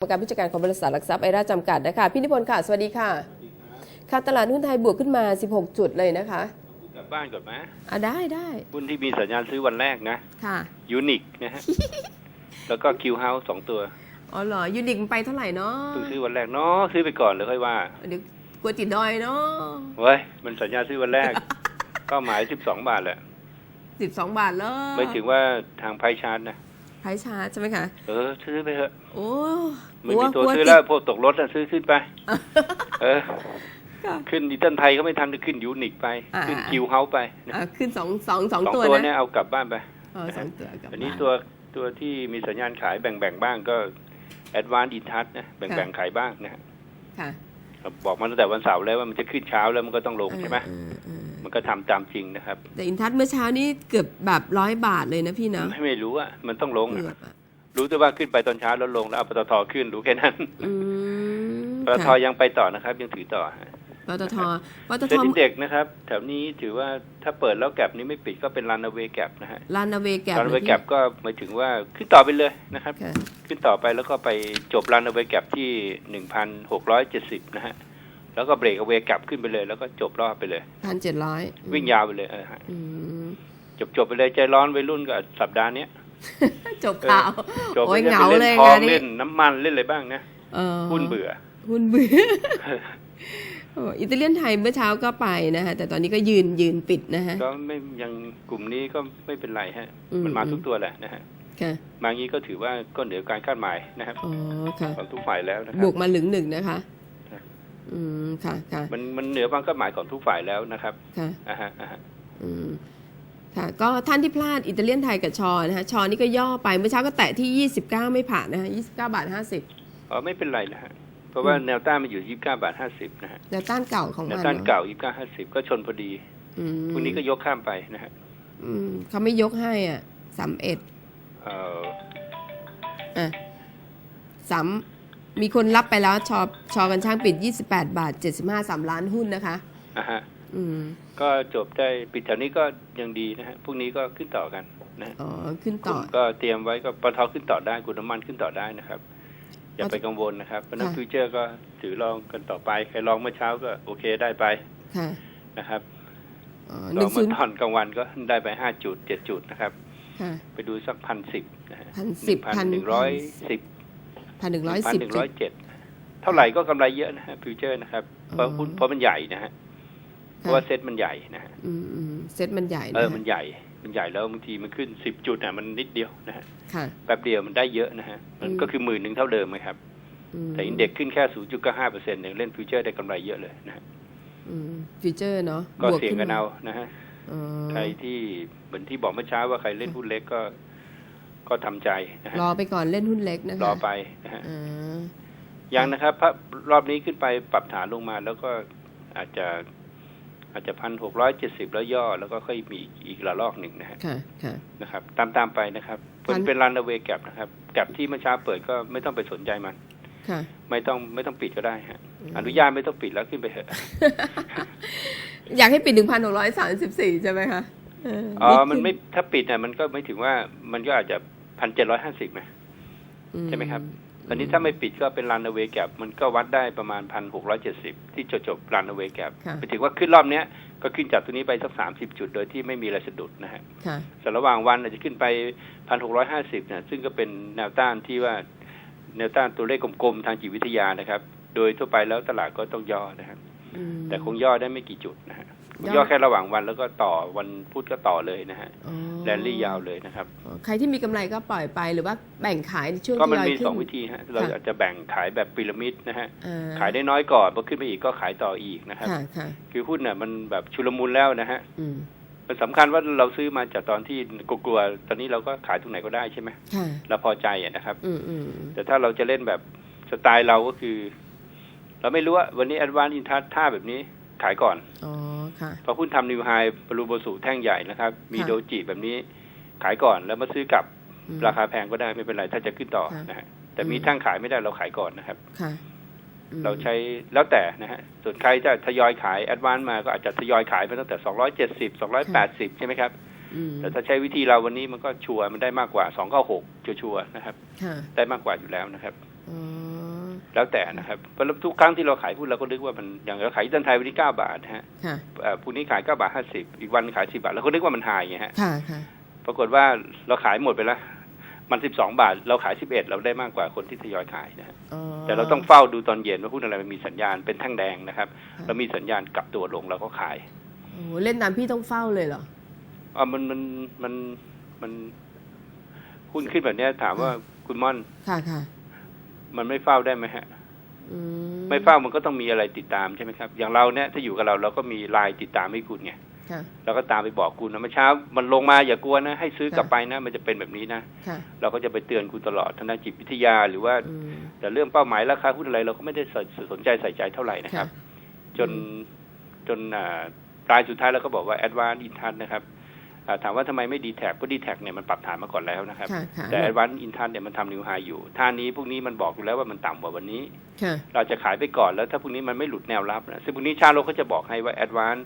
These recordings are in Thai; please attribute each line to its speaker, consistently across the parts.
Speaker 1: กรรมการผู้จัดการของบริษัทหลักทรัพย์ไอราจำกัดนะคะพี่นิพนธ์ค่ะ สวัสดีค่ะค่ะตลาดหุ้นไทยบวกขึ้นมา 16 จุดเลยนะคะ
Speaker 2: กลับบ้านก่อนไหม
Speaker 1: อะได้ได้
Speaker 2: หุ้นที่มีสัญญาณซื้อวันแรกนะ
Speaker 1: ค่ะ
Speaker 2: ยูนิคนะฮะแล้วก็คิวเฮาส์สองตัว
Speaker 1: อ๋อเหรอยูนิคมันไปเท่าไหร่เนาะ
Speaker 2: เพิ่งซื้อวันแรกเนาะซื้อไปก่อนเลยค่อยว่า
Speaker 1: เดี๋ยวกลัวติดดอยเนาะ
Speaker 2: เว้ยมันสัญญาณซื้อวันแรกเป้าหมายสิบสองบาทแหละ
Speaker 1: 12บาทเลย
Speaker 2: ไม่ถึงว่าทางไพชาร์ตนะ
Speaker 1: ไพชาร์จใช่ไหมคะ
Speaker 2: เออ ซื้อไปเถอะ
Speaker 1: โอ้
Speaker 2: ไม่มีตัว
Speaker 1: ก
Speaker 2: ซื้อ
Speaker 1: ติด
Speaker 2: แล้วพวกตกรถอะซื้อขึ้นไป เออ
Speaker 1: ค่ะ
Speaker 2: ขึ้นดิจิตัลไทยก็ไม่ทันจะขึ้นยูนิคไป
Speaker 1: อ่า
Speaker 2: ขึ้นคิวเฮาส์ไปนะ
Speaker 1: อะขึ้นสองสองสอง
Speaker 2: สอง
Speaker 1: ตัว
Speaker 2: ตัว
Speaker 1: นะ
Speaker 2: เนี่ยเอากลับบ้านไป
Speaker 1: อ๋อสองตัวกลับ
Speaker 2: อันนี้
Speaker 1: บ้า
Speaker 2: ตัวตัวที่มีสัญญาณขายแบ่งๆบ้างก็แอดวานซ์อินทัชนะแบ่งๆขายบ้างนะฮะ
Speaker 1: ค่ะ
Speaker 2: บอกมาตั้งแต่วันเสาร์แล้วว่ามันจะขึ้นเช้าแล้วมันก็ต้องลงใช่ไหม
Speaker 1: เออเออ
Speaker 2: มันก็ทำตามจริงนะครับ
Speaker 1: แต่อินทัศน์เมื่อเช้านี้เกือบแบบร้อยบาทเลยนะพี่เนาะ
Speaker 2: ไม่ไม่รู้อะมันต้องลง
Speaker 1: เกื
Speaker 2: อะ
Speaker 1: อบอะ
Speaker 2: รู้แต่ว่าขึ้นไปตอนเช้าแล้วลงแล้วเอาปตทขึ้นรู้แค่นั้น
Speaker 1: อืม
Speaker 2: ปตท
Speaker 1: ค่ะ
Speaker 2: ยังไปต่อนะครับ ยังถือต่อฮะ
Speaker 1: ปตทปต
Speaker 2: เซ็
Speaker 1: ท
Speaker 2: นดิเด็กนะครับ แถวนี้ถือว่าถ้าเปิดแล้วแก็บนี้ไม่ปิดก็เป็นรันเวแก็บนะฮะ
Speaker 1: ลานาเวแก
Speaker 2: รันเวแก็บก็หมายถึงว่าขึ้นต่อไปเลยนะครับ
Speaker 1: ค่ะ
Speaker 2: ขึ้นต่อไปแล้วก็ไปจบรันเวแก็บที่หนึ่งพันหกร้อยเจ็ดสิบนะฮะ แล้วก็เบรกเวแก็บขึ้นไปเลย แล้วก็จบรอบไปเลย
Speaker 1: พันเจ็ดร้อย
Speaker 2: วิ่งยาวไปเลยเออฮะ
Speaker 1: อืม
Speaker 2: จบจบไปเลยใจร้อนวัยรุ่นก็สัปดาห์เนี้ย
Speaker 1: จบข่าว
Speaker 2: จบ
Speaker 1: โอ้ย
Speaker 2: ไป
Speaker 1: เหงา
Speaker 2: ไป
Speaker 1: เล
Speaker 2: เล่
Speaker 1: ย
Speaker 2: นทอง
Speaker 1: งานนี้
Speaker 2: เล่นน้ำมันเล่นอะไรบ้างนะ
Speaker 1: เออ
Speaker 2: หุ้นเบื่อ
Speaker 1: หุ้นเบื่อโอ้อิตาเลียนไทยเมื่อเช้าก็ไปนะฮะแต่ตอนนี้ก็ยืนยืนปิดนะฮะ
Speaker 2: ก็ไม่ยังกลุ่มนี้ก็ไม่เป็นไรฮะ
Speaker 1: อืม
Speaker 2: มันมาทุกตัวแหละนะฮะ
Speaker 1: ค่ะ
Speaker 2: มางี้ก็ถือว่าก็เหนือการคาดหมายนะครับ
Speaker 1: อ๋อค่ะ
Speaker 2: ของทุกฝ่ายแล้วนะค
Speaker 1: บ
Speaker 2: รั
Speaker 1: ว
Speaker 2: บ
Speaker 1: กมาหลึงหนึ่งนะคะ
Speaker 2: ครับ
Speaker 1: อืมค่ะค่ะ
Speaker 2: มันมันเหนือความคาดหมายของทุกฝ่ายแล้วนะครับ
Speaker 1: ค่ะ
Speaker 2: อ่าฮะอ่าฮะ
Speaker 1: อืมค่ะก็ท่านที่พลาดอิตาเลียนไทยกับชอนะคะชอนี่ก็ย่อไปเมื่อเช้าก็แตะที่29ไม่ผ่านนะคะ29บาท50
Speaker 2: อ๋อไม่เป็นไรนะฮะเพราะว่าแนวต้านมันอยู่ยี่สิบเก้าบาทห้าสิบนะฮะ
Speaker 1: แนวต้านเก่าของ
Speaker 2: แน
Speaker 1: มั
Speaker 2: วนต้าน
Speaker 1: อะ
Speaker 2: เก่ายี่สิบเก้าห้าสิบก็ชนพอดี
Speaker 1: อืม
Speaker 2: พรุ่งนี้ก็ยกข้ามไปนะฮะ
Speaker 1: อืมเขาไม่ยกให้อะสามเอ็ด
Speaker 2: เอ่อ
Speaker 1: อะสาม มีคนรับไปแล้วชอชอกันช่างปิด 28 บาท 75 3 ล้านหุ้นนะคะ
Speaker 2: อ่าฮะ
Speaker 1: อืม
Speaker 2: ก็จบได้ปิดแถวนี้ก็ยังดีนะฮะพรุ่งนี้ก็ขึ้นต่อกันนะฮะ
Speaker 1: อ๋อขึ้น
Speaker 2: ก
Speaker 1: ต่
Speaker 2: ลุ่
Speaker 1: อ
Speaker 2: มก็เตรียมไว้ก็ปตทขึ้นต่อได้กลุ่มน้ำมันขึ้นต่อได้นะครับอย่าไปกังวลนะครับเพราะฉะนั้น
Speaker 1: ค่ะ
Speaker 2: ฟิวเจอร์ก็ถือลองกันต่อไปใครลองเมื่อเช้าก็โอเคได้ไป
Speaker 1: ค่ะ
Speaker 2: นะครับ
Speaker 1: อ๋อห
Speaker 2: ล
Speaker 1: นึ่
Speaker 2: อง
Speaker 1: ง
Speaker 2: เมื่
Speaker 1: ศู
Speaker 2: อน
Speaker 1: ย์
Speaker 2: ตอนกลางวันก็ได้ไปห้าจุดเจ็ดจุดนะครับ
Speaker 1: ค่ะ
Speaker 2: ไปดูสักพันสิบนะฮะ
Speaker 1: พันสิบ
Speaker 2: พัน
Speaker 1: พัน
Speaker 2: หนึ่งร้อยสิบ
Speaker 1: พันหนึ่งร้อย
Speaker 2: พัน
Speaker 1: สิบ
Speaker 2: หนึ่งร้อยเจ็ดเท่าไหร่ก็กำไรเยอะนะฮะฟิวเจอร์นะครับ เพราะ
Speaker 1: อ๋อ
Speaker 2: หุ้นเพราะมันใหญ่นะฮะเพราะว่าเซ็ตมันใหญ่นะฮะ
Speaker 1: อืมอืมเซ็ตมันใหญ่
Speaker 2: เอ
Speaker 1: นะ
Speaker 2: อมันใหญ่มันใหญ่แล้วบางทีมันขึ้นสิบจุดอะมันนิดเดียวนะฮะ
Speaker 1: ค่ะ
Speaker 2: แป๊บเดียวมันได้เยอะนะฮะมัน
Speaker 1: อืม
Speaker 2: ก็คือหมื่นหนึ่งเท่าเดิมไหมครับ
Speaker 1: อืม
Speaker 2: แต่อินเด็กซ์ขึ้นแค่0.95เปอร์เซ็นต์เนี่ยเล่นฟิวเจอร์ได้กำไรเยอะเลยนะฮะ
Speaker 1: อืมฟีเจอร์เนาะ
Speaker 2: ก็
Speaker 1: บว
Speaker 2: เสี่ยง
Speaker 1: ขึ้
Speaker 2: กัน
Speaker 1: มา
Speaker 2: เอานะฮะ
Speaker 1: อ๋อ
Speaker 2: ใครที่เหมือนที่บอกเมื่อเช้าว่าใครเล่นหุ้นเล็กก็ ก็ทำใจนะฮะ
Speaker 1: รอไปก่อนเล่นหุ้นเล็กนะคะ
Speaker 2: รอไปนะฮะ
Speaker 1: อ่า
Speaker 2: ยังนะครับพระรอบนี้ขึ้นไปปรับฐานลงมาแล้วก็อาจจะอาจจะพันหกร้อยเจ็ดสิบแล้วย่อ แล้วก็ค่อยมีอีกระลอกหนึ่งนะฮะ
Speaker 1: ค่ะค่ะ
Speaker 2: นะครับ ตามตามๆไปนะครับผ
Speaker 1: พั
Speaker 2: ล
Speaker 1: น
Speaker 2: เป็นรันเวแกบนะครับแกบที่เมื่อเช้าเปิดก็ไม่ต้องไปสนใจมัน
Speaker 1: ค่ะ
Speaker 2: ไม่ต้องไม่ต้องปิดก็ได้ฮะ
Speaker 1: อืม
Speaker 2: อนุญาตไม่ต้องปิดแล้วขึ้นไปเถอะ
Speaker 1: อยากให้ปิดหนึ่งพันหกร้อยสามสิบสี่ใช่ไหมคะเอ๋
Speaker 2: อ
Speaker 1: ขึ้
Speaker 2: มันไม่ถ้าปิดเนี่ยมันก็ไม่ถึงว่ามันก็อาจจะ พันเจ็ดร้อยห้าสิบไหมใช่ไหมครับอันนี้ถ้าไม่ปิดก็เป็นรันเวแกบมันก็วัดได้ประมาณพันหกร้อยเจ็ดสิบที่จบจบรันเวแกบ
Speaker 1: ค่ะ
Speaker 2: ไปถึงว่าขึ้นรอบเนี้ยก็ขึ้นจากตัวนี้ไปสักสามสิบจุดโดยที่ไม่มีอะไรสะดุดนะฮะ
Speaker 1: ค่ะ
Speaker 2: ส่วนระหว่างวันอาจจะขึ้นไปพันหกร้อยห้าสิบเนี่ยซึ่งก็เป็นแนวต้านที่ว่าแนวต้านตัวเลขกลมๆทางจิตวิทยานะครับ โดยทั่วไปแล้วตลาดก็ต้องย่อนะครับ
Speaker 1: อืม
Speaker 2: แต่คงย่อได้ไม่กี่จุดนะฮะ
Speaker 1: ย่อ
Speaker 2: ย่อแค่ระหว่างวันแล้วก็ต่อวันพุธก็ต่อเลยนะฮะ
Speaker 1: อ๋อ
Speaker 2: แรลลี่ยาวเลยนะครับ
Speaker 1: อ๋อใครที่มีกำไรก็ปล่อยไปหรือว่าแบ่งขายในช่วง
Speaker 2: ก็มัน
Speaker 1: ทยอย
Speaker 2: มี
Speaker 1: ขึ้
Speaker 2: สองวิธีฮะเราอาจจะแบ่งขายแบบพีระมิดนะฮะ
Speaker 1: อ่
Speaker 2: ขายได้น้อยก่อนพอขึ้นไปอีกก็ขายต่ออีกนะครับ
Speaker 1: ค่ะค่ะ
Speaker 2: คือหุ้นน่ะมันแบบชุลมุนแล้วนะฮะ
Speaker 1: อืม
Speaker 2: มันสำคัญว่าเราซื้อมาจากตอนที่กลัวๆตอนนี้เราก็ขายตรงไหนก็ได้ใช่ไหม
Speaker 1: ค่ะ
Speaker 2: เราพอใจอะนะครับ
Speaker 1: อืมอืมอืม
Speaker 2: แต่ถ้าเราจะเล่นแบบสไตล์เราก็คือ เราไม่รู้ว่าวันนี้แอดวานอินทัศท่าแบบนี้ ขายก่อน
Speaker 1: อ๋อค่ะ
Speaker 2: พอหุ้นทำนิวไฮบรูโบสูแท่งใหญ่นะครับ มี
Speaker 1: ค่ะ
Speaker 2: โดจิแบบนี้ขายก่อนแล้วมาซื้อกลับ
Speaker 1: อืม
Speaker 2: ราคาแพงก็ได้ไม่เป็นไรถ้าจะขึ้นต่อ
Speaker 1: ค่ะ
Speaker 2: นะฮะแต่มี
Speaker 1: อืม
Speaker 2: แท่งขายไม่ได้เราขายก่อนนะครับ
Speaker 1: ค่ะอืม
Speaker 2: เราใช้แล้วแต่นะฮะส่วนใครจะทยอยขายแอดวานมาก็อาจจะทยอยขายไปตั้งแต่270 280ใช่ไหมครับ
Speaker 1: อืม
Speaker 2: แต่ถ้าใช้วิธีเราวันนี้มันก็ชัวร์มันได้มากกว่า296ชัวร์ๆนะครับ
Speaker 1: ค่ะ
Speaker 2: ได้มากกว่าอยู่แล้วนะครับ
Speaker 1: อ๋อ
Speaker 2: แล้วแต่นะครับเพราะทุกครั้งที่เราขายหุ้นเราก็นึกว่ามันอย่างเราขายอิตันไทยวันนี้เก้าบาทนะฮะ
Speaker 1: ค่ะ
Speaker 2: เอ่อพรุ่งนี้ขายเก้าบาทห้าสิบอีกวันขายสิบาทเราก็นึกว่ามันหายไงฮะ
Speaker 1: ค่ะค่ะ
Speaker 2: ปรากฏว่าเราขายหมดไปแล้วมันสิบสองบาท เราขายสิบเอ็ดเราได้มากกว่าคนที่ทยอยขายนะฮะ
Speaker 1: อ๋อ
Speaker 2: แต่เราต้องเฝ้าดูตอนเย็นว่าหุ้นอะไรมันมีสัญญาณเป็นแท่งแดงนะครับ
Speaker 1: ค่ะ
Speaker 2: เรามีสัญญาณกลับตัวลงเราก็ขาย
Speaker 1: โอ้เล่นตามพี่ต้องเฝ้าเลยเหรอ
Speaker 2: อ่ามันมันมันมันหุ้นขึ้นแบบเนี้ยถามว่าคุณม่อน
Speaker 1: ค่ะค่ะ
Speaker 2: มันไม่เฝ้าได้ไหมฮะ
Speaker 1: อื
Speaker 2: ไม่เฝ้ามันก็ต้องมีอะไรติดตามใช่ไหมครับ อย่างเราเนี่ยถ้าอยู่กับเราเราก็มีไลน์ติดตามให้คุณไง
Speaker 1: ค่ะ
Speaker 2: เราก็ตามไปบอกคุณนะเมื่อเช้า มันลงมาอย่ากลัวนะ ให้ซื้อ
Speaker 1: ค่ะ
Speaker 2: กลับไปนะ มันจะเป็นแบบนี้นะ
Speaker 1: ค่ะ
Speaker 2: เราก็จะไปเตือนคุณตลอดทางด้านจิตวิทยาหรือว่า
Speaker 1: อืม
Speaker 2: แต่เรื่องเป้าหมายราคาหุ้นอะไรเราก็ไม่ได้สนสนใจใส่ใจเท่าไหร่นะค
Speaker 1: ค่ะ
Speaker 2: รับ จนจนอ่ารายสุดท้ายเราก็บอกว่าแอดวานอินทันะครับอ่า ถามว่าทำไมไม่ดีแท็กก็ดีแท็เนี่ยมันปรับฐานมาก่อนแล้วนะครับ
Speaker 1: ค่ะค่ะ
Speaker 2: แต่แอดวานอินทัเนี่ยมันทำนิวไฮอยู่ท่านี้พวกนี้มันบอกอยู่แล้วว่ามันต่ำกว่าวันนี้
Speaker 1: ค่ะ
Speaker 2: เราจะขายไปก่อนแล้วถ้าพรุ่งนี้มันไม่หลุดแนวรับนะซึ่งพรุ่งนี้ชาโลกก็จะบอกให้ว่าแอดวาน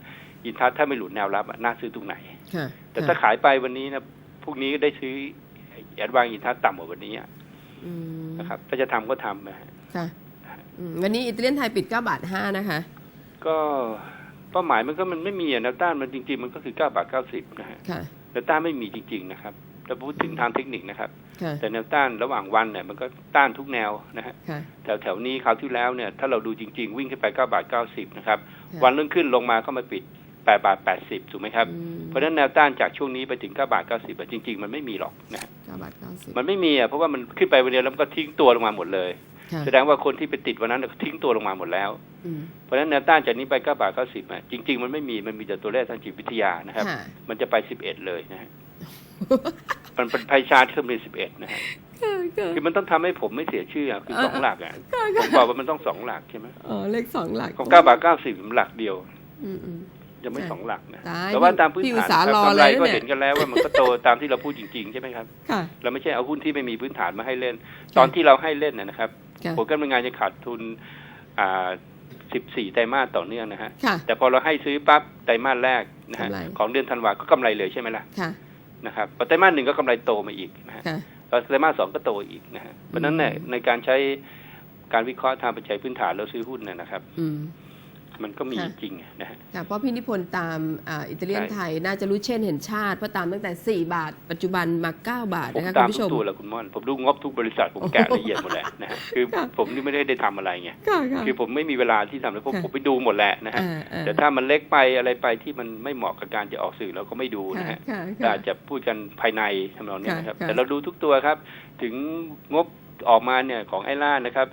Speaker 2: อินทัถ้าไม่หลุดแนวรับอะน่าซื้อตรงไหน
Speaker 1: ค่ะ
Speaker 2: แต่ถ้าขายไปวันนี้นะพรุ่งนี้ก็ได้ซื้อแอดวานอินทัต่ำกว่าวันนี้อะ
Speaker 1: อืม
Speaker 2: นะครับ ถ้าจะทำก็ทำนะฮะ
Speaker 1: ค่ะอืมวันนี้อิตาเลียนไทยปิด9บาท5นะคะ
Speaker 2: ก็ เป้าหมายมันก็มันไม่มีอะแนวต้านมันจริง ๆ มันก็คือ9บาท90นะฮะ
Speaker 1: ค่ะ
Speaker 2: แนวต้านไม่มีจริง ๆ นะครับถ้าพูดถึงทางเทคนิคนะครับ
Speaker 1: ค่ะ
Speaker 2: แต่แนวต้านระหว่างวันเนี่ยมันก็ต้านทุกแนวนะฮะ
Speaker 1: ค่ะ
Speaker 2: แถวแถวๆนี้คราวที่แล้วเนี่ยถ้าเราดูจริง ๆ วิ่งขึ้นไป9บาท90นะครับ
Speaker 1: ค่ะ
Speaker 2: วันรุ่งขึ้นลงมาก็มาปิด8บาท80ถูกไหมครับ
Speaker 1: อืม
Speaker 2: เพราะฉะนั้นแนวต้านจากช่วงนี้ไปถึง9บาท90อะจริง ๆ มันไม่มีหรอกนะฮะ
Speaker 1: 9บาท90
Speaker 2: มันไม่มีอะเพราะว่ามันขึ้นไปวันเดียวแล้วมันก็ทิ้งตัวลงมาหมดเลย
Speaker 1: ค่ะ
Speaker 2: แสดงว่าคนที่ไปติดวันนั้นนะทิ้งตัวลงมาหมดแล้ว
Speaker 1: อืม
Speaker 2: เพราะฉะนั้นแนวต้านจากนี้ไป9บาท90อะจริง ๆ มันไม่มีมันมีแต่ตัวเลขทางจิตวิทยานะครับ
Speaker 1: ค่ะ
Speaker 2: มันจะไป11เลยนะฮะมันเป็นไพชาร์ตขึ้นเป็น11นะฮะ
Speaker 1: ค่ะค่ะ
Speaker 2: คือมันต้องทำให้ผมไม่เสียชื่ออะคือสองหลักอะ
Speaker 1: ค่ะ
Speaker 2: ผมบอกว่ามันต้องสองหลักใช่ไหม
Speaker 1: อ๋อเลขสองหลัก
Speaker 2: ของ9บาท90มันหลักเดียว
Speaker 1: อืมอืม
Speaker 2: ยังไม่
Speaker 1: ใช่
Speaker 2: สองหลักนะ
Speaker 1: ตาย
Speaker 2: แต่ว่าตามพื้น
Speaker 1: พี่อุ
Speaker 2: ฐา
Speaker 1: ต
Speaker 2: น
Speaker 1: สาห์
Speaker 2: ครับ
Speaker 1: รอกำ
Speaker 2: ไร
Speaker 1: เลยนะ
Speaker 2: ก็
Speaker 1: เนี่ย
Speaker 2: เห็นกันแล้วว่ามันก็โตตามที่เราพูดจริงๆใช่ไหมครับ
Speaker 1: ค่ะ
Speaker 2: เราไม่ใช่เอาหุ้นที่ไม่มีพื้นฐานมาให้เล่น ตอนที่เราให้เล่นนะนะครับ
Speaker 1: ค่ะ
Speaker 2: ผลการดำเนินงานจะขาดทุนอ่า14 ไตรมาสต่อเนื่องนะฮะ
Speaker 1: ค่ะ
Speaker 2: แต่พอเราให้ซื้อปั๊บไตรมาสแรกนะฮะ
Speaker 1: กำไร
Speaker 2: ของเดือนธันวาก็กำไรเลยใช่ไหมล่ะ
Speaker 1: ค่ะ
Speaker 2: นะครับพอไตรมาสหนึ่งก็กำไรโตมาอีกนะฮะ
Speaker 1: ค่ะ
Speaker 2: แล้วไตรมาสสองก็โตอีกนะฮะเพราะฉะนั้นเนี่ยในการใช้การวิเคราะห์ทางปัจจัยพื้นฐานแล้วซื้อหุ้นเนี่ยนะครับ
Speaker 1: อื ม
Speaker 2: มันก็มี
Speaker 1: ค่ะ
Speaker 2: จริงๆนะฮะ
Speaker 1: ค่ะเพราะพี่นิพนธ์ตามอ่าอิตาเลียน
Speaker 2: ใช่
Speaker 1: ไทยน่าจะรู้เช่นเห็นชาติเพราะตามตั้งแต่ 4 บาท ปัจจุบันมา 9 บาท
Speaker 2: ผม
Speaker 1: นะคะ
Speaker 2: ตา
Speaker 1: คุ
Speaker 2: ม
Speaker 1: ณผู้
Speaker 2: ทุ
Speaker 1: ช
Speaker 2: ก
Speaker 1: ม
Speaker 2: ตัวแหละคุณม่อน ผมดูงบทุกบริษัทผมแกะละเอียดหมดแหละนะฮะคือ
Speaker 1: ค่ะ
Speaker 2: ผมนี่ไม่ได้ได้ทำอะไรไง
Speaker 1: ค่ะค่ะ
Speaker 2: คือผมไม่มีเวลาที่ทำแล้วผม
Speaker 1: ค่ะ
Speaker 2: ผมไปดูหมดแหละนะฮะ
Speaker 1: อ่าอ่า
Speaker 2: แต่ถ้ามันเล็กไปอะไรไปที่มันไม่เหมาะกับการจะออกสื่อเราก็ไม่ดูนะ
Speaker 1: ค่ะ
Speaker 2: ฮะ
Speaker 1: ค่ะ
Speaker 2: ก็อาจจะพูดกันภายในทำนองเนี้ยนะครับ
Speaker 1: ค่ะ
Speaker 2: แต่เราดูทุกตัวครับ ถึงงบออกมาเนี่ยของไอล่านะครับ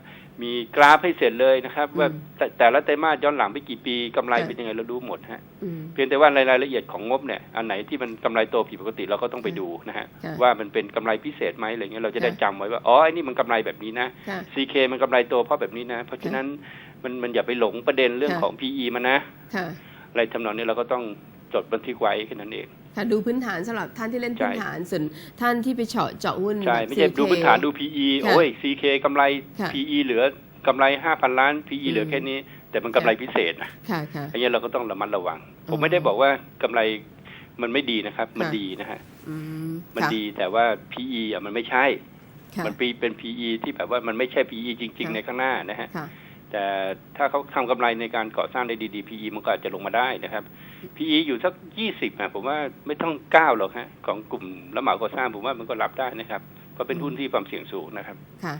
Speaker 2: มีกราฟให้เสร็จเลยนะครับ ว่าแต่แต่ละไตรมาสย้อนหลังไปกี่ปีกำไรเป็นยังไงเราดูหมดฮะ
Speaker 1: อืม
Speaker 2: เพียงแต่ว่ารายละเอียดของงบเนี่ยอันไหนที่มันกำไรโตผิดปกติเราก็ต้องไปดูนะฮะ
Speaker 1: ค่ะ
Speaker 2: ว่ามันเป็นกำไรพิเศษไหมอะไรเงี้ยเราจะได้
Speaker 1: ค่ะ
Speaker 2: จำไว้ว่าอ๋อไอ้นี่มันกำไรแบบนี้นะ
Speaker 1: ค่ะ
Speaker 2: CK มันกำไรโตเพราะแบบนี้นะ เพราะฉะนั้นมันมันอย่าไปหลงประเด็นเรื่อง
Speaker 1: ค่ะ
Speaker 2: ของ PE มันนะ
Speaker 1: ค่ะ
Speaker 2: อะไรทำนองนี้เราก็ต้อง จดบันทึกไว้แค่นั้นเอง
Speaker 1: ค่ะดูพื้นฐานสำหรับท่านที่เล่น
Speaker 2: ใช่
Speaker 1: พื้นฐานส่วนท่านที่ไปเฉาะเจาะหุ้น
Speaker 2: ใช่ไม่ใช่
Speaker 1: CK
Speaker 2: ดูพื้นฐานดู PE
Speaker 1: ค่ะ
Speaker 2: โอ้ย CK กำไร
Speaker 1: ค่ะ
Speaker 2: PE เหลือกำไรห้าพันล้าน PE เหลือแค่นี้ แต่มันกำไรพิเศษนะ
Speaker 1: ค่ะค่ะ
Speaker 2: อันนี้เราก็ต้องระมัดระวัง
Speaker 1: อ๋
Speaker 2: ผ
Speaker 1: อ
Speaker 2: มไม่ได้บอกว่ากำไรมันไม่ดีนะครับ มัน
Speaker 1: ค่ะ
Speaker 2: ดีนะฮะ
Speaker 1: อืม
Speaker 2: มัน
Speaker 1: ค่ะ
Speaker 2: ดีแต่ว่า PE อะมันไม่ใช่
Speaker 1: ค่ะ
Speaker 2: มันปีเป็น PE ที่แบบว่ามันไม่ใช่ PE จริงๆ
Speaker 1: ค่ะ
Speaker 2: ในข้างหน้านะฮะ
Speaker 1: ค่ะ
Speaker 2: แต่ถ้าเขาทำกำไรในการก่อสร้างได้ดีๆ PE มันก็อาจจะลงมาได้นะครับ PE อยู่สักยี่สิบอะผมว่าไม่ต้องเก้าหรอกฮะของกลุ่มรับเหมาก่อสร้างผมว่ามันก็รับได้นะครับเพราะเป็นหุ้นที่ความเสี่ยงสูงนะครับ
Speaker 1: ค่ะ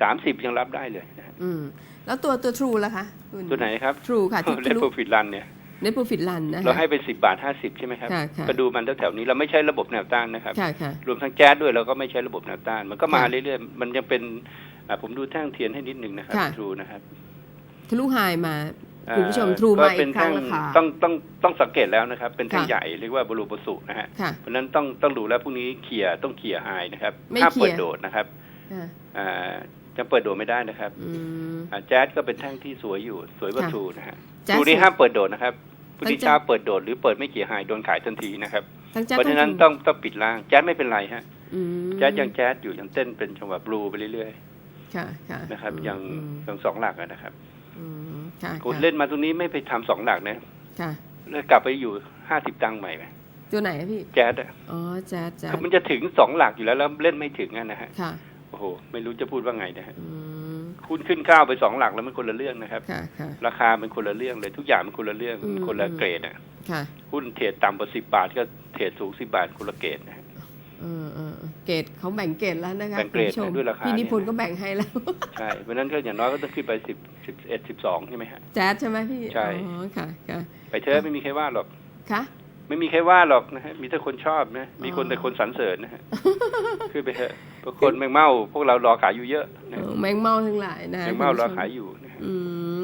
Speaker 2: สามสิบยังรับได้เลยนะฮะ
Speaker 1: อืม แล้วตัวตัว True ล่ะคะคุณ
Speaker 2: ตัวไหนครับ
Speaker 1: True ค่ะที่
Speaker 2: เล
Speaker 1: ทะ
Speaker 2: น
Speaker 1: ลุ
Speaker 2: โปรฟิตรันเนี่ย
Speaker 1: Net Profit Run นะคะ
Speaker 2: เราให้ไปสิบาทห้าสิบใช่ไหมครับ
Speaker 1: ค่ะค่ะ
Speaker 2: ก็ดูมันแถวๆนี้เราไม่ใช้ระบบแนวต้านนะครับ
Speaker 1: ค่ะค่ะ
Speaker 2: รวมทั้งแจ๊สด้วยเราก็ไม่ใช้ระบบแนวต้าน มันก็มา
Speaker 1: ค่ะ
Speaker 2: เรื่อยๆ มันยังเป็นอ่าผมดูแท่งเทียนให้นิดหนึ่งนะครับ
Speaker 1: ค่ะ
Speaker 2: ทรูนะครับ
Speaker 1: ทะลุไฮมา
Speaker 2: อ่า
Speaker 1: คุณผู้ชม True
Speaker 2: ก็
Speaker 1: มาอี
Speaker 2: เป็น
Speaker 1: กครั้ง
Speaker 2: แท่
Speaker 1: ราคา
Speaker 2: ต้องต้องต้องสังเกตแล้วนะครับ เป็นแท่ง
Speaker 1: ค่ะ
Speaker 2: ใหญ่เรียกว่าบรูปสุนะฮะ
Speaker 1: ค่ะ
Speaker 2: เพราะฉะนั้นต้องต้องดูแล้วพรุ่งนี้เคลียร์ต้องเคลียร์ไฮนะครับ
Speaker 1: ไม่
Speaker 2: ห้าม
Speaker 1: เคลียร์
Speaker 2: เปิดโดดนะครับ
Speaker 1: ค่ะ
Speaker 2: อ่าจะเปิดโดดไม่ได้นะครับ
Speaker 1: อืม
Speaker 2: อ่าแจ๊สก็เป็นแท่งที่สวยอยู่สวยกว่า
Speaker 1: ค่ะ
Speaker 2: ทรูนะฮะ
Speaker 1: แจ๊ส
Speaker 2: ทรูนี้ห้ามเปิดโดดนะครับพรุ่ง
Speaker 1: ทั้
Speaker 2: นี้
Speaker 1: งแจ๊ส
Speaker 2: เช้าเปิดโดดหรือเปิดไม่เคลียร์ไฮโดนขายทันทีนะครับ
Speaker 1: ทั้งแจ๊ส
Speaker 2: เพราะฉะนั้น
Speaker 1: ทั้
Speaker 2: ต้องต้องปิดล่างแจ๊สไม่เป็นไรฮะ
Speaker 1: อืม
Speaker 2: แจ๊สยังแจ๊สอยู่ยังเต้นเป็นจังหวะบลูไปเรื่อย
Speaker 1: ค่ะค่ะ
Speaker 2: ๆนะครับ
Speaker 1: อืม
Speaker 2: ยัง
Speaker 1: อืม
Speaker 2: ยังสองหลักอะนะครับ
Speaker 1: อืม ค่ะ
Speaker 2: คุณ
Speaker 1: ค่ะ
Speaker 2: เล่นมาตรงนี้ไม่ไปทำสองหลักนะ
Speaker 1: ค่ะ
Speaker 2: แล้วกลับไปอยู่ห้าสิบตังค์ใหม่ไหม
Speaker 1: ตัวไหนอะพี่
Speaker 2: แจ๊สอะ
Speaker 1: อ๋อแจ๊สแจ๊ส
Speaker 2: คือมันจะถึงสองหลักอยู่แล้วแล้วเล่นไม่ถึงอะนะฮะ
Speaker 1: ค่ะ
Speaker 2: โอ้โห ไม่รู้จะพูดว่าไงนะฮะ
Speaker 1: อืม
Speaker 2: หุ้นขึ้นข้าวไปสองหลักแล้วมันคนละเรื่องนะครับ
Speaker 1: ค่ะค่ะ
Speaker 2: ราคามันคนละเรื่องเลยทุกอย่างมันคนละเรื่อง
Speaker 1: อืม
Speaker 2: คนละเกรดอะ
Speaker 1: ค่ะ
Speaker 2: หุ้นเทรดต่ำกว่าสิบบาทก็เทรดสูงสิบาทคนละเกรดนะฮะ
Speaker 1: เออเออเกรดเขาแบ่งเกรดแล้วนะคะ
Speaker 2: แบ่งเกรดด้วยราคา
Speaker 1: พี่นิพนธ์ก็แบ่งให้แล้ว
Speaker 2: ใช่เพราะนั้นก็อย่างน้อยก็ต้องขึ้นไปสิบสิบเอ็ดสิบสองใช่ไหมฮะ
Speaker 1: แจ๊ดใช่ไหมพี่
Speaker 2: ใช่
Speaker 1: อ๋อค่ะค่ะ
Speaker 2: ไปเถอไม่มีใครว่าหรอก
Speaker 1: ค่ะ
Speaker 2: ไม่มีใครว่าหรอกนะฮะ มีแต่คนชอบนะ มีคนแต่คนสรรเสริญนะฮะขึ้นไปเถอะพราะคนแมงเม่าพวกเรารอขายอยู่เยอะนะ
Speaker 1: แมงเม่าทั้งหลายนะ
Speaker 2: แมงเม่ารอขายอยู่นะฮะ
Speaker 1: อืม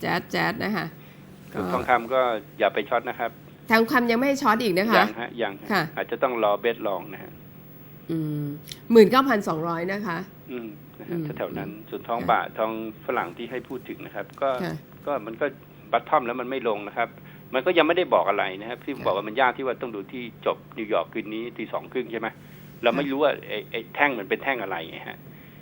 Speaker 1: แจ๊ดแจ๊ดนะคะ
Speaker 2: ทองคำก็อย่าไปช็อตนะครับ
Speaker 1: ทางคำยังไม่ให้ช็อตอีกนะคะ
Speaker 2: ยังฮะยังฮะ
Speaker 1: ค่ะ
Speaker 2: อาจจะต้องรอเบสลองนะฮะ
Speaker 1: อืมหมื่นเก้าพันสองร้อยนะคะ
Speaker 2: อืมนะ
Speaker 1: อื
Speaker 2: ฮะ
Speaker 1: ม
Speaker 2: แถวๆนั้นส่วนทอง
Speaker 1: ค่ะ
Speaker 2: บาททองฝรั่งที่ให้พูดถึงนะครับ ก็
Speaker 1: ค่ะ
Speaker 2: ก็มันก็บัตทอมแล้วมันไม่ลงนะครับ มันก็ยังไม่ได้บอกอะไรนะครับที่ผม
Speaker 1: ค่ะ
Speaker 2: บอกว่ามันยากที่ว่าต้องดูที่จบนิวยอร์กคืนนี้ตีสองครึ่งใช่ไหมเราไม่รู้ว่าไอ้ไอ้แท่งมันเป็นแท่งอะไรไงฮะ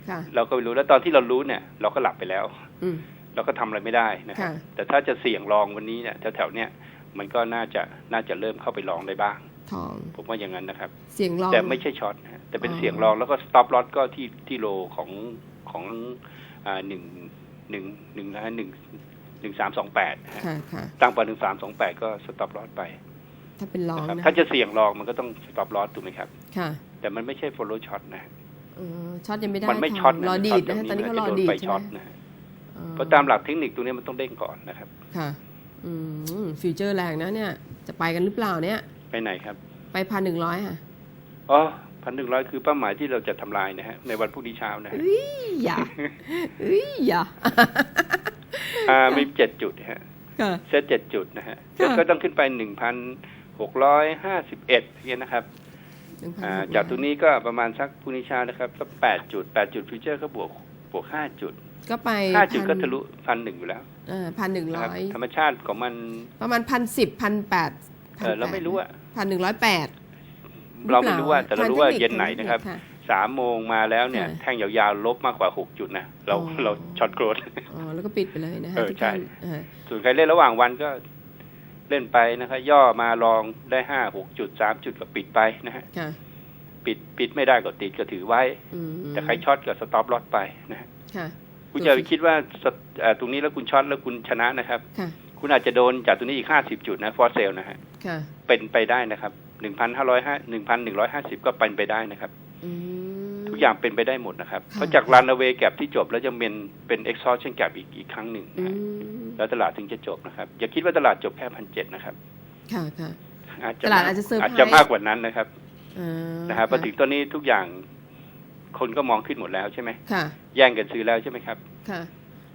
Speaker 1: ค่ะ
Speaker 2: เราก็ไม่รู้แล้วตอนที่เรารู้เนี่ย เราก็หลับไปแล้ว
Speaker 1: อืม
Speaker 2: เราก็ทำอะไรไม่ได้นะครับ
Speaker 1: ค่ะ
Speaker 2: แต่ถ้าจะเสี่ยงลองวันนี้เนี่ยแถวๆเนี้ย มันก็น่าจะน่าจะเริ่มเข้าไปลองได้บ้าง
Speaker 1: ทอง
Speaker 2: ผมว่าอย่างนั้นนะครับ
Speaker 1: เสียงลอง
Speaker 2: แต่ไม่ใช่ช็อตนะฮะแต่เป็น
Speaker 1: อ๋อ
Speaker 2: เสี่ยงลองแล้วก็สต็อปลอตก็ที่ที่โลของของอ่าหนึ่งหนึ่งหนึ่งนะฮะหนึ่งหนึ่งสามสองแปดฮะ
Speaker 1: ค่ะค่ะ
Speaker 2: ตั้งปหนึ่งสามสองแปดก็สต็อปลอตไป
Speaker 1: ถ้าเป็นลอง
Speaker 2: นะครับ
Speaker 1: นะ
Speaker 2: ถ้าจะเสี่ยงลองมันก็ต้องสต็อปลอตถูกไหมครับ
Speaker 1: ค่ะ
Speaker 2: แต่มันไม่ใช่ follow ช็อตนะฮะ
Speaker 1: เออช็อตยังไม่ได้
Speaker 2: มันไม่
Speaker 1: ทง
Speaker 2: ช็อตนะ
Speaker 1: รอดีด
Speaker 2: ช็
Speaker 1: นะ
Speaker 2: ต
Speaker 1: คะตอนนี้เขารอ
Speaker 2: มัจะโดี
Speaker 1: ด
Speaker 2: ไฟ
Speaker 1: ใช่
Speaker 2: ช็อต
Speaker 1: ไหม
Speaker 2: นะฮะ
Speaker 1: อ๋อ
Speaker 2: เพราะตามหลักเทคนิคตรงนี้มันต้องเด้งก่อนนะครับ
Speaker 1: ค่ะ อืมฟิวเจอร์แรงนะเนี่ย จะไปกันหรือเปล่าเนี่ย
Speaker 2: ไปไหนครับ
Speaker 1: ไปพันหนึ่งร้อยค่ะ
Speaker 2: อ๋อพันหนึ่งร้อยคือเป้าหมายที่เราจะทำลายนะฮะ ในวันพรุ่งนี้เช้านะฮะ
Speaker 1: เอ้ยอย่าเอ้ยอย่า
Speaker 2: อ่ามีเจ็ดจุดฮะ
Speaker 1: ค่ะ
Speaker 2: เซตเจ็ดจุดนะฮะ
Speaker 1: ค่ะ
Speaker 2: ก็ต้องขึ้นไปหนึ่งพันหกร้อยห้าสิบเอ็ดเนี่ยนะครับ
Speaker 1: 1,600
Speaker 2: อ่าจากตรงนี้ก็ประมาณสักพรุ่งนี้เช้านะครับสักแปดจุดแปดจุดฟิวเจอร์ก็บวกบวกห้าจุด
Speaker 1: ก็ไป
Speaker 2: ห้าจุดก็ทะลุพันหนึ่งอยู่แล้ว
Speaker 1: พันหนึ่ง
Speaker 2: นะค
Speaker 1: ร้
Speaker 2: รับ
Speaker 1: อย
Speaker 2: ธรรมชาติของมัน
Speaker 1: ประมาณพันสิบพันแปด
Speaker 2: เออเราไม่รู้อะ
Speaker 1: พันหนึ่งร้อยแปด
Speaker 2: เราไม่รู้ว่าแต่เรารู้ว่าเย็นไหนนะครับสามโมงมาแล้วเนี่ย
Speaker 1: ค่ะ
Speaker 2: แท่งยาวๆลบมากกว่าหกจุดนะเรา
Speaker 1: อ๋อ
Speaker 2: เราช็อตโกรด
Speaker 1: อ๋อแล้วก็ปิดไปเลยนะฮะ
Speaker 2: เออ
Speaker 1: ทุก
Speaker 2: ใช่
Speaker 1: ท่านเออ
Speaker 2: ส่วนใครเล่นระหว่างวันก็เล่นไปนะครับย่อมาลองได้ห้าหกจุดสามจุดก็ปิดไปนะฮะ
Speaker 1: ค่ะ
Speaker 2: ปิดปิดไม่ได้ก็ติดก็ถือไว้
Speaker 1: อืม
Speaker 2: แต่ใครช็อตก็สต็อปลอตไปนะฮะ
Speaker 1: ค่ะ
Speaker 2: คุณจะไปคิดว่าสตเอ่อตรงนี้แล้วคุณช็อตแล้วคุณชนะนะครับ
Speaker 1: ค่ะ
Speaker 2: คุณอาจจะโดนจากตรงนี้อีกห้าสิบจุดนะฟอร์เซลนะฮะ
Speaker 1: ค่ะ
Speaker 2: เป็นไปได้นะครับหนึ่งพันห้าร้อยห้าหนึ่งพันหนึ่งร้อยห้าสิบก็เป็นไปได้นะครับ
Speaker 1: อืม
Speaker 2: ทุกอย่างเป็นไปได้หมดนะครับ
Speaker 1: ค่ะ
Speaker 2: เพราะจากรันเวย์แกที่จบแล้วจะเป็นเป็น exhaustion gap อีกอีกครั้งหนึ่ง
Speaker 1: อื
Speaker 2: นะฮะ
Speaker 1: ม
Speaker 2: แล้วตลาดถึงจะจบนะครับ อย่าคิดว่าตลาดจบแค่พันเจ็ดนะครับ
Speaker 1: ค่ะค่ะ
Speaker 2: อาจจะ
Speaker 1: ตลาดอาจจะเซอร์ไพรส์
Speaker 2: อาจจะมากกว่านั้นนะครับ
Speaker 1: อ่า
Speaker 2: นะครับพอถึงตอนนี้ทุกอย่าง คนก็มองขึ้นหมดแล้วใช่ไหม
Speaker 1: ค่ะ
Speaker 2: แย่งกันซื้อแล้วใช่ไหมครับ
Speaker 1: ค่ะ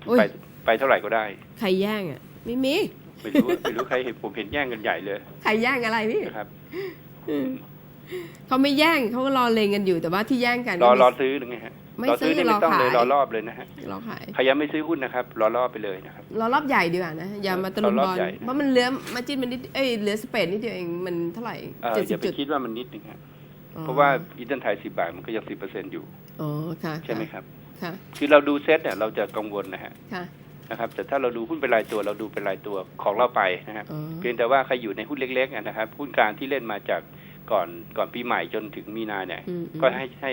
Speaker 1: อุ้ย
Speaker 2: ไปไปเท่าไหร่ก็ได้
Speaker 1: ใครแย่งอะไม่มี
Speaker 2: ไม่รู้ไม่รู้ใครเห็นผมเห็นแย่งกันใหญ่เลย
Speaker 1: ใครแย่งอะไรพี่
Speaker 2: นะครับ
Speaker 1: อืมเขาไม่แย่งเขาก็รอเลงกันอยู่แต่ว่าที่แย่งกัน
Speaker 2: รอ
Speaker 1: ก็มี
Speaker 2: รอซื้อหรือไงฮะ
Speaker 1: ไม่
Speaker 2: รอซื้อ
Speaker 1: ซื้
Speaker 2: นี่
Speaker 1: อ
Speaker 2: ไม่ต้องเลย
Speaker 1: รอขาย
Speaker 2: รอรอบเลยนะฮะ
Speaker 1: รอขาย
Speaker 2: ใครยังไม่ซื้อหุ้นนะครับ รอรอบไปเลยนะครับ
Speaker 1: รอรอบใหญ่ดีกว่านะอย่ามาตะลุม
Speaker 2: รอรอ
Speaker 1: บบอล
Speaker 2: ใหญ่
Speaker 1: เพราะมันเหลือมาจิ้นมันนิดเอ้ยเหลือสเปนนิดเดียวเองมันเท่าไหร่
Speaker 2: เออ
Speaker 1: เจ็ด
Speaker 2: อ
Speaker 1: สิ
Speaker 2: ย่า
Speaker 1: บ
Speaker 2: ไป
Speaker 1: จุด
Speaker 2: คิดว่ามันนิดนึงฮะ
Speaker 1: อ๋อ
Speaker 2: เพราะว่าอีเดนไทยสิบบาทมันก็ยังสิบเปอร์เซ็นต์อยู่
Speaker 1: อ๋อค่ะ
Speaker 2: ใช่ไหมครับ
Speaker 1: ค่ะ
Speaker 2: คือเราดูเซ็ตเนี่ยเราจะกังวลนะฮะ
Speaker 1: ค่ะ
Speaker 2: นะครับแต่ถ้าเราดูหุ้นเป็นรายตัวเราดูเป็นรายตัวของเราไปนะครับ
Speaker 1: อ๋อ
Speaker 2: เพียงแต่ว่าใครอยู่ในหุ้นเล็กๆอะนะครับหุ้นกลางที่เล่นมาจากก่อนก่อนปีใหม่จนถึงมีนาเนี่ย
Speaker 1: อืมอืม
Speaker 2: ก็ให้ให้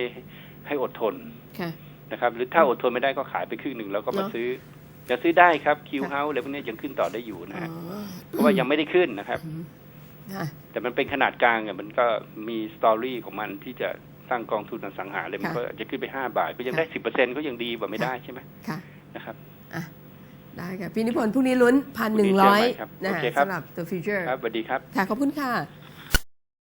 Speaker 2: ให้อดทน
Speaker 1: ค่ะ
Speaker 2: นะครับ หรือถ้าอดทนไม่ได้ก็ขายไปครึ่งหนึ่งแล้วก็มา
Speaker 1: เนอะ
Speaker 2: ซื้อจะซื้อได้ครับคิว
Speaker 1: ค่ะ
Speaker 2: เฮาอะไรพวกนี้ยังขึ้นต่อได้อยู่นะ
Speaker 1: อ๋
Speaker 2: ฮะ
Speaker 1: อ
Speaker 2: เพราะว่ายังไม่ได้ขึ้นนะครับ
Speaker 1: อืมค่ะ
Speaker 2: แต่มันเป็นขนาดกลางอะมันก็มีสตอรี่ของมันที่จะสร้างกองทุนอสังหาเลยมัน
Speaker 1: ค่ะ
Speaker 2: ก็อาจจะขึ้นไปห้าบาทก็ยัง
Speaker 1: ค่ะ
Speaker 2: ได้สิบเปอร์เซ็นก็ยังดีกว่าไม่
Speaker 1: ค่ะ
Speaker 2: ได้ใช่ไหม
Speaker 1: ค่ะ
Speaker 2: นะครับ
Speaker 1: อะได้ค่ะพี่นิพนธ์พรุ่งนี้ลุ้นพัน
Speaker 2: พ
Speaker 1: ห
Speaker 2: รุ่
Speaker 1: นึ่
Speaker 2: ง
Speaker 1: ง
Speaker 2: นี้
Speaker 1: ร้อย
Speaker 2: เจอกันครับ
Speaker 1: นะ
Speaker 2: โอ
Speaker 1: ฮะ
Speaker 2: เคครับ
Speaker 1: สำหรับตัวฟิวเจอร์
Speaker 2: ครับสวัสดีครับ
Speaker 1: ค่ะ ขอบคุณค่ะ